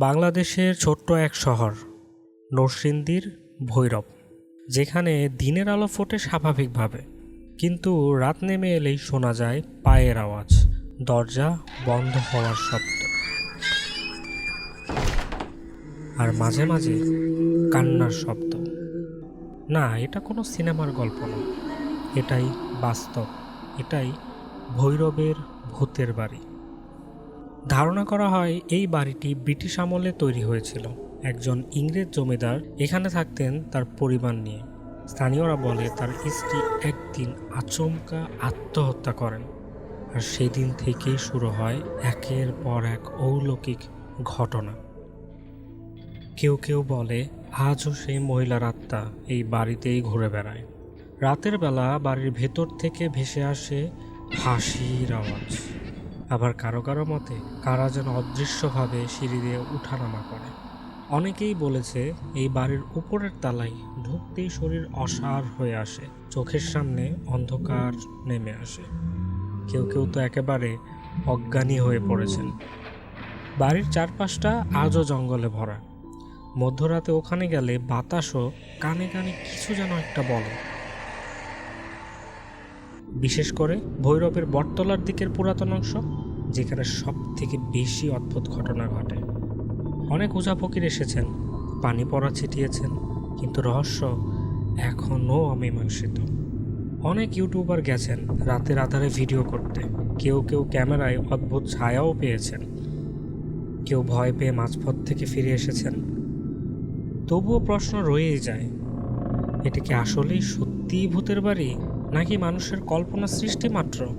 বাংলাদেশের ছোট্ট এক শহর, নরসিংদীর ভৈরব। যেখানে দিনের আলো ফোটে স্বাভাবিকভাবে, কিন্তু রাত নেমে এলেই শোনা যায় পায়ের আওয়াজ, দরজা বন্ধ হওয়ার শব্দ। আর মাঝে মাঝে কান্নার শব্দ। না, এটা কোনো সিনেমার গল্প না। এটাই বাস্তব, এটাই ভৈরবের ভূতের বাড়ি। ধারণা করা হয় এই বাড়িটি ব্রিটিশ আমলে তৈরি হয়েছিল। একজন ইংরেজ জমিদার এখানে থাকতেন তার পরিবার নিয়ে। স্থানীয়রা বলে তার স্ত্রী একদিন আচমকা আত্মহত্যা করেন। আর সেদিন থেকেই শুরু হয় একের পর এক অলৌকিক ঘটনা। কেউ কেউ বলে, আজও সেই মহিলার আত্মা এই বাড়িতেই ঘুরে বেড়ায়। রাতের বেলা বাড়ির ভেতর থেকে ভেসে আসে হাসির আওয়াজ। আবার কারও কারও মতে, কারা যেন অদৃশ্যভাবে সিঁড়ি দিয়ে উঠানামা করে। অনেকেই বলেছে, এই বাড়ির উপরের তালায় ঢুকতেই শরীর অসার হয়ে আসে, চোখের সামনে অন্ধকার নেমে আসে। কেউ কেউ তো একেবারে অজ্ঞানী হয়ে পড়েছেন। বাড়ির চারপাশটা আজও জঙ্গলে ভরা। মধ্যরাতে ওখানে গেলে বাতাসও কানে কানে কিছু যেন একটা বলে। বিশেষ করে ভৈরবের বটতলার দিকের পুরাতন অংশ, যেখানে সব থেকে বেশি অদ্ভুত ঘটনা ঘটে। অনেক ওঝা ফকির এসেছেন, পানি পড়া ছিটিয়েছেন, কিন্তু রহস্য এখনও অমীমাংসিত। অনেক ইউটিউবার গেছেন রাতের আধারে ভিডিও করতে। কেউ কেউ ক্যামেরায় অদ্ভুত ছায়াও পেয়েছেন। কেউ ভয় পেয়ে মাঝপথ থেকে ফিরে এসেছেন। তবুও প্রশ্ন রয়েই যায়, এটা কি আসলেই সত্যিই ভূতের বাড়ি? নাকি মানুষের কল্পনা সৃষ্টি মাত্র?